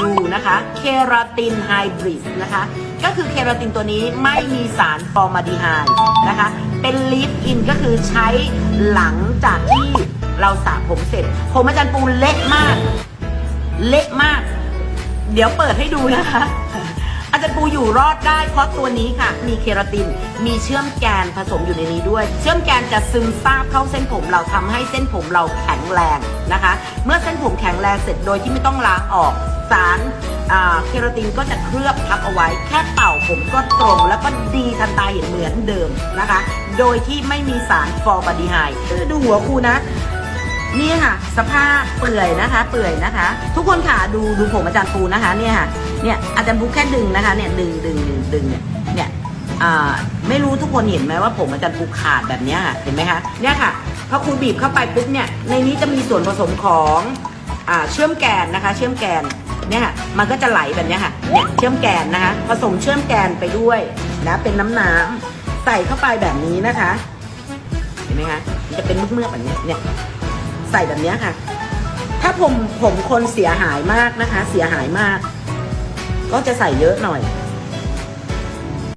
ดูนะคะเคราตินไฮบริดนะคะ ก็คือเคราตินตัวนี้ไม่มีสารฟอร์มาดีไฮด์นะคะ เป็นลิฟอินก็คือใช้หลังจากที่เราสระผมเสร็จ ผมอาจารย์ปูเละมาก เละมาก เดี๋ยวเปิดให้ดูนะคะ จารย์ปูอยู่รอดได้เพราะตัวนี้ค่ะ มีเคราติน มีเชื่อมแกนผสมอยู่ในนี้ด้วย เชื่อมแกนจะซึมซาบเข้าเส้นผมเราทำให้เส้นผมเราแข็งแรงนะคะ เมื่อเส้นผมแข็งแรงเสร็จโดยที่ไม่ต้องล้างออกสารเคราตินก็จะเคลือบทับเอาไว้แค่เป่าผมก็ตรงแล้วก็ดีทันตาเห็นเหมือนเดิมนะคะ โดยที่ไม่มีสารฟอร์มาลดีไฮด์ดูหัวครูนะนี่ค่ะ สภาพเปื่อยนะคะ เปื่อยนะคะ ทุกคนค่ะดูดูผมอาจารย์ปูนะคะเนี่ยค่ะ เนี่ยอาจารย์ปูแค่ดึงนะคะเนี่ยดึงดึงดึงดึงเนี่ยเนี่ยไม่รู้ทุกคนเห็นไหมว่าผมอาจารย์ปูขาดแบบนี้ค่ะเห็นไหมคะเนี่ยค่ะพอครูบีบเข้าไปปุ๊บเนี่ยในนี้จะมีส่วนผสมของอเชื่อมแกนนะคะ เชื่อมแกนเนี่ยค่ะมันก็จะไหลแบบนี้ค่ะเนี่ยเชื่อมแกนนะคะผสมเชื่อมแกนไปด้วยนะเป็นน้ำน้ำใส่เข้าไปแบบนี้นะคะ เห็นไหมคะมันจะเป็นเมือกๆแบบนี้เนี่ยใส่แบบนี้ค่ะ ถ้าผมผมคนเสียหายมากนะคะ เสียหายมาก ก็จะใส่เยอะหน่อย